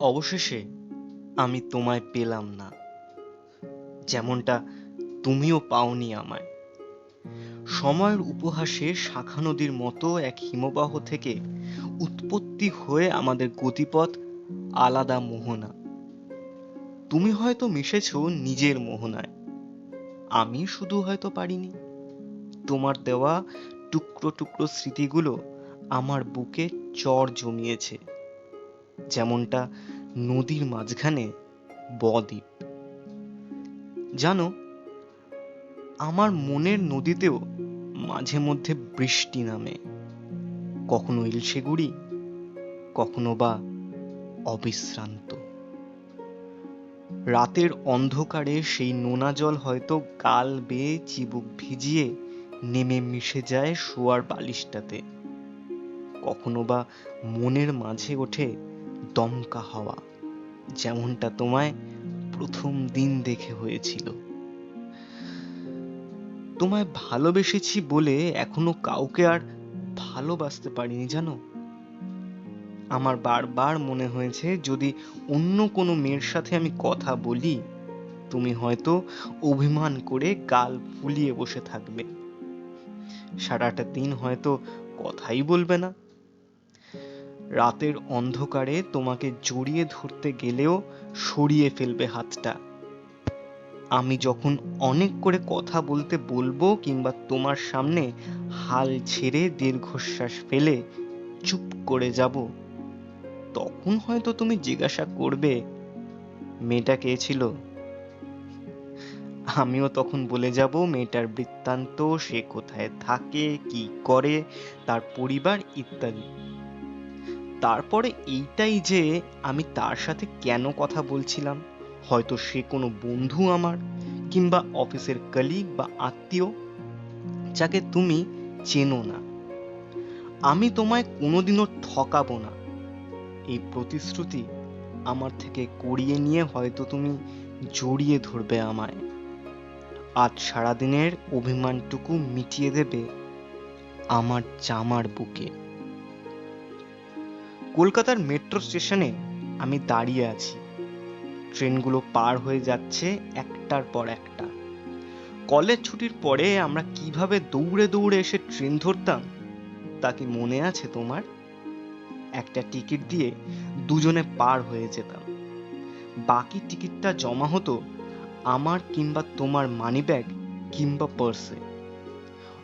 অবশেষে আমি তোমায় পেলাম না। যেমনটা তুমিও পাওনি আমায়। সময়ের উপহাসে শাখা নদীর মতো এক হিমবাহ থেকে উৎপত্তি হয়ে আমাদের গতিপথ আলাদা মোহনা। তুমি হয়তো মিশেছ নিজের মোহনায়। আমি শুধু হয়তো পারিনি। তোমার দেওয়া টুকরো টুকরো স্মৃতিগুলো আমার বুকে চর জমিয়েছে। যেমনটা নদীর মাঝখানে বদ্বীপ। জানো, আমার মনের নদীতেও মাঝে মধ্যে বৃষ্টি নামে। কখনো ইলশে গুড়ি কখনো বা অবিশ্রান্ত। রাতের অন্ধকারে সেই নোনা জল হয়তো গাল বেয়ে চিবুক ভিজিয়ে নেমে মিশে যায় শোয়ার বালিশটাতে। কখনো বা মনের মাঝে ওঠে দমকা হাওয়া, যেমনটা তোমায় প্রথম দিন দেখে হয়েছিল। তোমায় ভালোবেসেছি বলে এখনও কাউকে আর ভালোবাসতে পারিনি, জানো? আমার বারবার মনে হয়েছে, যদি অন্য কোনো মেয়ের সাথে আমি কথা বলি, তুমি হয়তো অভিমান করে গাল ফুলিয়ে বসে থাকবে। সারাটা দিন হয়তো কথাই বলবে না। রাতের অন্ধকারে তোমাকে জড়িয়ে ধরতে গেলেও সরিয়ে ফেলবে হাতটা। আমি যখন অনেক করে কথা বলতে বলব কিংবা তোমার সামনে হাল ছেড়ে দীর্ঘশ্বাস ফেলে চুপ করে যাব, তখন হয়তো তুমি জিজ্ঞাসা করবে, মেয়েটা কে ছিল? আমিও তখন বলে যাব, মেয়েটার বৃত্তান্ত, সে কোথায় থাকে, কি করে, তার পরিবার, ইত্যাদি। তারপরে এইটাই যে আমি তার সাথে কেন কথা বলছিলাম। হয়তো সে কোনো বন্ধু আমার কিংবা অফিসের কলিগ বা আত্মীয়, যাকে তুমি চেনো না। আমি তোমায় কোনোদিনও ঠকাবো না। এই প্রতিশ্রুতি আমার থেকে করিয়ে নিয়ে হয়তো তুমি জড়িয়ে ধরবে আমায়। আজ সারাদিনের অভিমানটুকু মিটিয়ে দেবে আমার জামার বুকে। কলকাতার মেট্রো স্টেশনে আমি দাঁড়িয়ে আছি। ট্রেনগুলো পার হয়ে যাচ্ছে একটার পর একটা। কলেজ ছুটির পরে আমরা কীভাবে দৌড়ে দৌড়ে এসে ট্রেন ধরতাম, তা কি মনে আছে তোমার? একটা টিকিট দিয়ে দুজনে পার হয়ে যেতাম। বাকি টিকিটটা জমা হতো আমার কিংবা তোমার মানিব্যাগ কিংবা পার্সে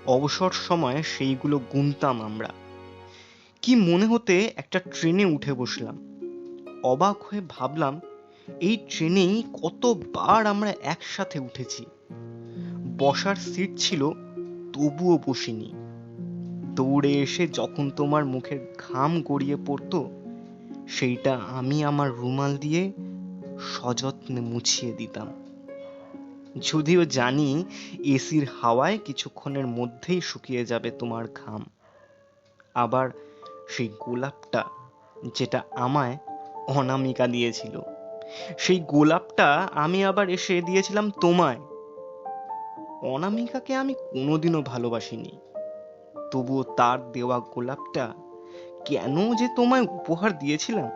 অবসর সময়ে সেইগুলো গুনতাম আমরা। কি মনে হতে একটা ট্রেনে উঠে বসলাম। অবাক হয়ে ভাবলাম, এই ট্রেনেই কতবার আমরা একসাথে উঠেছি। বসার সিট ছিল, তবুও বসিনি। দৌড়ে এসে যখন তোমার মুখের ঘাম গড়িয়ে পড়তো, সেইটা আমি আমার রুমাল দিয়ে সযত্নে মুছিয়ে দিতাম। যদিও জানি এসির হাওয়ায় কিছুক্ষণের মধ্যেই শুকিয়ে যাবে তোমার ঘাম। আবার সেই গোলাপটা যেটা আমায় অনামিকা দিয়েছিল। সেই গোলাপটা আমি আবার এসে দিয়েছিলাম তোমায়। অনামিকাকে আমি কোনোদিনও ভালোবাসিনি। তবুও তার দেওয়া গোলাপটা কেন যে তোমায় উপহার দিয়েছিলাম?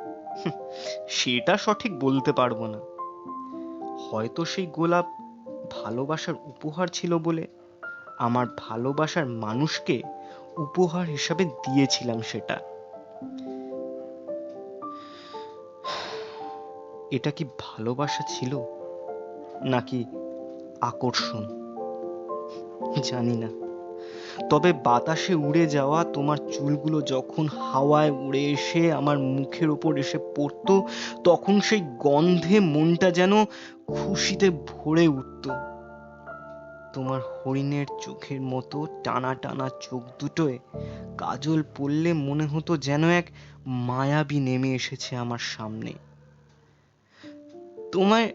সেটা সঠিক বলতে পারব না। হয়তো সেই গোলাপ ভালোবাসার উপহার ছিল বলে আমার ভালোবাসার মানুষকে উপহার হিসাবে দিয়েছিলাম সেটা। এটা কি ভালোবাসা ছিল? নাকি আকর্ষণ? জানি না। তবে বাতাসে উড়ে যাওয়া তোমার চুলগুলো যখন হাওয়ায় উড়ে এসে আমার মুখের ওপর এসে পড়তো, তখন সেই গন্ধে মনটা যেন খুশিতে ভরে উঠত। তোমার হরিণের চোখের মতো টানা টানা চোখ দুটোয় কাজল পড়লে মনে হতো যেন এক মায়াবী নেমে এসেছে আমার সামনে। তোমায়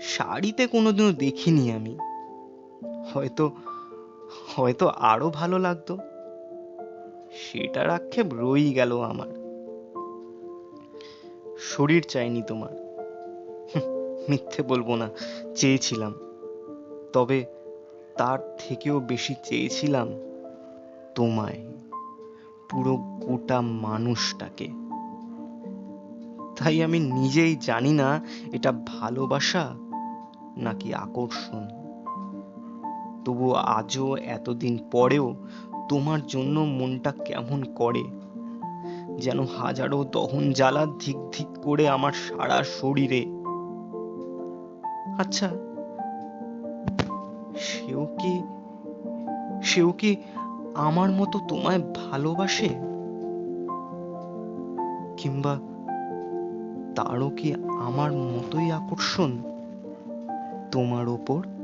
শাড়িতে কোনোদিনও দেখিনি আমি। হয়তো হয়তো আরও ভালো লাগতো। সেটার আক্ষেপ রই গেল আমার। শরীর চাইনি তোমার। মিথ্যে বলব না, চেয়েছিলাম। তবে তার থেকেও বেশি চেয়েছিলাম তোমায়, পুরো গোটা মানুষটাকে। তাই আমি নিজেই জানি না এটা ভালোবাসা নাকি আকর্ষণ। তবু আজও এতদিন পরেও তোমার জন্য মনটা কেমন করে, যেন হাজারো দহন জ্বালা ধিক ধিক করে আমার সারা শরীরে। আচ্ছা সেও কি সেও কি আমার মতো তোমায় ভালোবাসে? কিংবা তারও কি আমার মতোই আকর্ষণ তোমার ওপর?